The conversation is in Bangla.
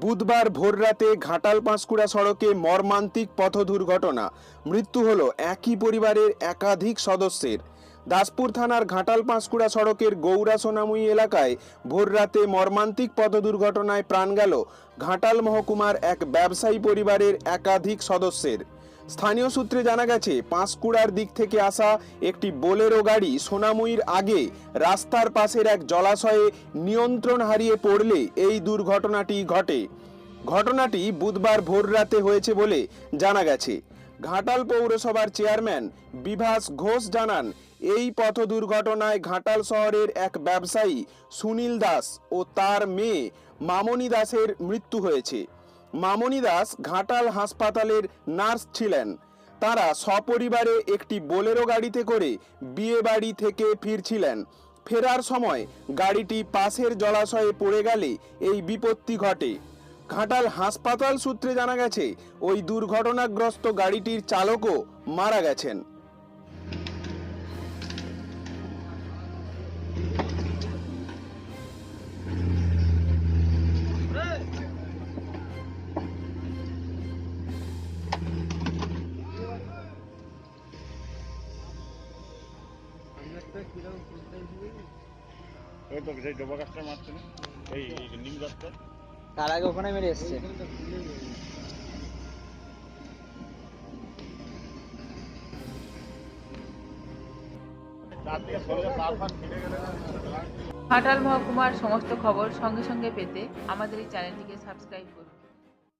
বুধবার ভোররাতে ঘাটাল পাঁশকুড়া সড়কে মর্মান্তিক পথ দুর্ঘটনা। মৃত্যু হল একই পরিবারের একাধিক সদস্যের। দাসপুর থানার ঘাটাল পাঁশকুড়া সড়কের গৌরা সোনামুই এলাকায় ভোররাতে মর্মান্তিক পথ দুর্ঘটনায় প্রাণ গেল ঘাটাল মহকুমার এক ব্যবসায়ী পরিবারের একাধিক সদস্যের। স্থানীয় সূত্রে জানা গেছে, পাঁশকুড়ার দিক থেকে আসা একটি বোলেরো গাড়ি সোনামুইর আগে রাস্তার পাশের এক জলাশয়ে নিয়ন্ত্রণ হারিয়ে পড়লে এই দুর্ঘটনাটি ঘটে। ঘটনাটি বুধবার ভোররাতে হয়েছে বলে জানা গেছে। ঘাটাল পৌরসভার চেয়ারম্যান বিভাস ঘোষ জানান, এই পথ দুর্ঘটনায় ঘাটাল শহরের এক ব্যবসায়ী সুনীল দাস ও তার মেয়ে মামনি দাসের মৃত্যু হয়েছে। মামনি দাস ঘাটাল হাসপাতালের নার্স ছিলেন। তারা সপরিবারে একটি বোলেরো গাড়িতে করে বিয়ে বাড়ি থেকে ফিরছিলেন। ফেরার সময় গাড়িটি পাশের জলাশয়ে পড়ে গেলে এই বিপত্তি ঘটে। ঘাটাল হাসপাতাল সূত্রে জানা গেছে, ওই দুর্ঘটনাগ্রস্ত গাড়িটির চালকও মারা গেছেন। ওই তো সেই ডোবা গাছটা মারছে না এই এই নিম গাছটা। তার আগে ওখানে মেরে এসছে। ঘাটাল মহকুমার সমস্ত খবর সঙ্গে সঙ্গে পেতে আমাদের এই চ্যানেলটিকে সাবস্ক্রাইব করুন।